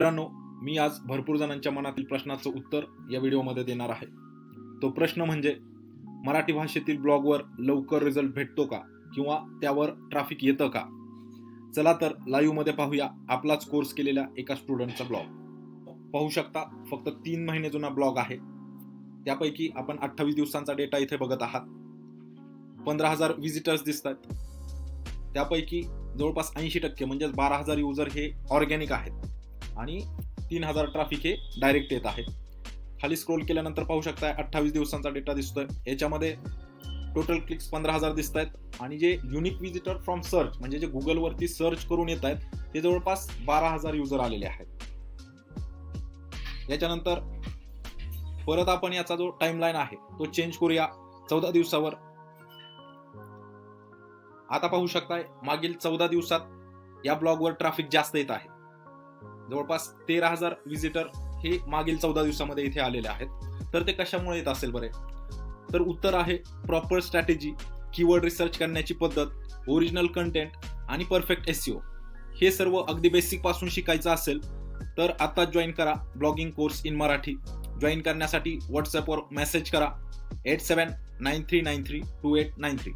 मित्रांनो मी आज भरपूर जणांच्या मनातील प्रश्नाचं उत्तर या व्हिडिओमध्ये देणार आहे. तो प्रश्न म्हणजे मराठी भाषेतील ब्लॉगवर लवकर रिझल्ट भेटतो का? किंवा त्यावर ट्रॅफिक येतं का? चला तर लाईव्हमध्ये पाहूया आपलाच कोर्स केलेल्या एका स्टुडंटचा ब्लॉग पाहू शकता फक्त तीन महिने जुना ब्लॉग आहे. त्यापैकी आपण अठ्ठावीस दिवसांचा डेटा इथे बघत आहात. पंधरा हजार व्हिजिटर्स दिसतात त्यापैकी जवळपास ऐंशी टक्के म्हणजेच बारा हजार युजर हे ऑर्गॅनिक आहेत. आणि तीन हजार ट्रॅफिक हे डायरेक्ट येत आहे. खाली स्क्रोल केल्यानंतर पाहू शकताय अठ्ठावीस दिवसांचा डेटा दिसतोय. याच्यामध्ये टोटल क्लिक्स पंधरा हजार दिसत आहेत आणि जे युनिक विजिटर फ्रॉम सर्च म्हणजे जे गुगलवरती सर्च करून येत आहेत ते जवळपास बारा हजार युजर आलेले आहेत. याच्यानंतर परत आपण याचा जो टाइमलाईन आहे तो चेंज करूया चौदा दिवसावर. आता पाहू शकताय मागील चौदा दिवसात या ब्लॉगवर ट्रॅफिक जास्त येत आहे. जवळपास तेरा हजार व्हिजिटर हे मागील चौदा दिवसामध्ये इथे आलेले आहेत. तर ते कशामुळे येत असेल बरे? तर उत्तर आहे प्रॉपर स्ट्रॅटेजी कीवर्ड रिसर्च करण्याची पद्धत ओरिजिनल कंटेंट आणि परफेक्ट एस हे सर्व अगदी बेसिकपासून शिकायचं असेल तर आता जॉईन करा blogging course in Marathi. Join करण्यासाठी व्हॉट्सअपवर मेसेज करा. Eight seven nine three nine three two eight nine three